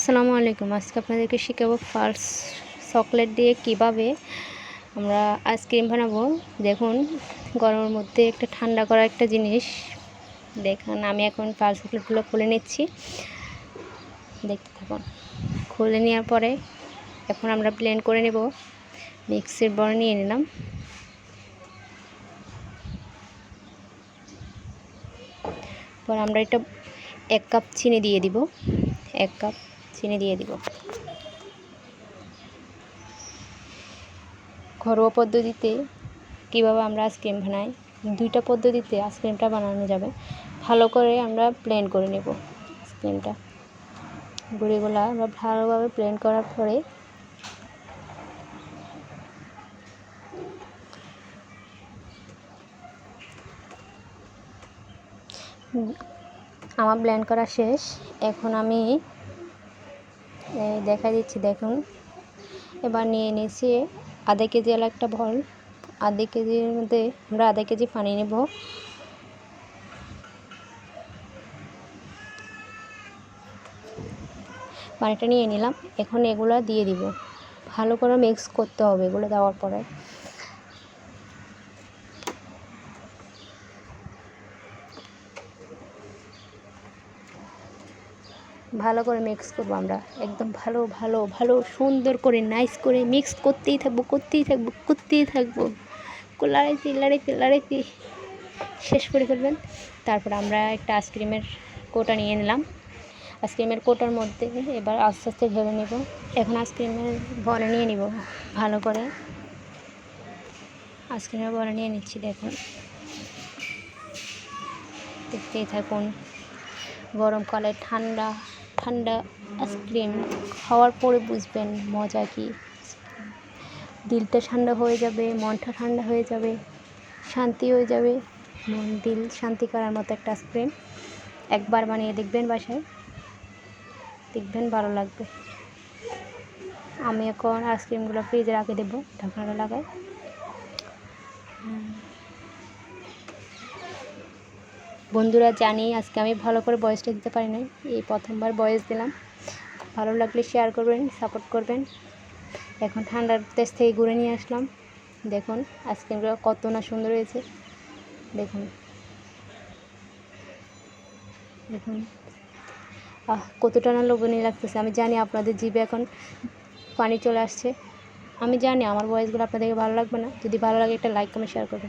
আসসালামু আলাইকুম। আজকে আপনাদেরকে শেখাবো ফার্স্ট চকলেট দিয়ে কীভাবে আমরা আইসক্রিম বানাবো। দেখুন, গরমের মধ্যে একটা ঠান্ডা করা একটা জিনিস। দেখুন, আমি এখন ফার্স্ট চকলেটগুলো খুলে নিচ্ছি। দেখতে থাকুন। খুলে নেওয়ার পরে এখন আমরা ব্লেন্ড করে নেব। মিক্সির বড় নিয়ে নিলাম। পর আমরা এটা এক কাপ চিনি দিয়ে দিব। এক কাপ চিনি দিয়ে দিব। ঘরোয়া পদ্ধতিতে কীভাবে আমরা আইসক্রিম বানাই? দুইটা পদ্ধতিতে আইসক্রিমটা বানানো যাবে। ভালো করে আমরা প্লেন করে নেব আইসক্রিমটা গুঁড়িগুলো আমরা ভালোভাবে প্লেন করার পরে আমার ব্লেন্ড করা শেষ। এখন আমি দেখা দিচ্ছি দেখুন। এবার নিয়ে নিয়েছি আধা কেজি আলো একটা ভল আধা কেজির মধ্যে আমরা আধা কেজি পানি নেব। পানিটা নিয়ে নিলাম। এখন এগুলো দিয়ে দিব। ভালো করে মিক্স করতে হবে এগুলো দেওয়ার পরে। ভালো করে মিক্স করব আমরা। একদম ভালো ভালো ভালো, সুন্দর করে নাইস করে মিক্স করতেই থাকব করতেই থাকব করতেই থাকব। লাড়াইতে লাড়াইতে লাড়াইতে শেষ করে ফেলবেন। তারপর আমরা একটা আইসক্রিমের কোটা নিয়ে নিলাম। আইসক্রিমের কোটার মধ্যে এবার আস্তে আস্তে ভেবে নেব। এখন আইসক্রিমের বলে নিয়ে নিব। ভালো করে। আইসক্রিমের বলে নিয়ে নিচ্ছি, দেখুন। দেখতেই থাকুন। গরমকালে ঠান্ডা ঠান্ডা আইসক্রিম খাওয়ার পরে বুঝবেন মজা কি। দিলটা ঠান্ডা হয়ে যাবে, মনটা ঠান্ডা হয়ে যাবে, শান্তি হয়ে যাবে। মন, দিল শান্তি করার মতো একটা আইসক্রিম একবার বানিয়ে দেখবেন বাসায়। দেখবেন ভালো লাগবে। আমি এখন আইসক্রিমগুলো ফ্রিজে রাখে দেবো, ঢাকনাটা লাগাই। বন্ধুরা জানি আজকে আমি ভালো করে বয়সটা দিতে পারি নাই। এই প্রথমবার বয়স দিলাম। ভালো লাগলে শেয়ার করবেন সাপোর্ট করবেন। এখন ঠান্ডার দেশ থেকে ঘুরে নিয়ে আসলাম। দেখুন আইসক্রিমগুলো কত না সুন্দর হয়েছে। দেখুন। দেখুন। আহ, কতটা না লোভনীয় লাগতেছে। আমি জানি আপনাদের জিভে এখন পানি চলে আসছে। আমি জানি আমার বয়সগুলো আপনাদেরকে ভালো লাগবে না। যদি ভালো লাগে একটা লাইক কমেন্ট শেয়ার করবেন।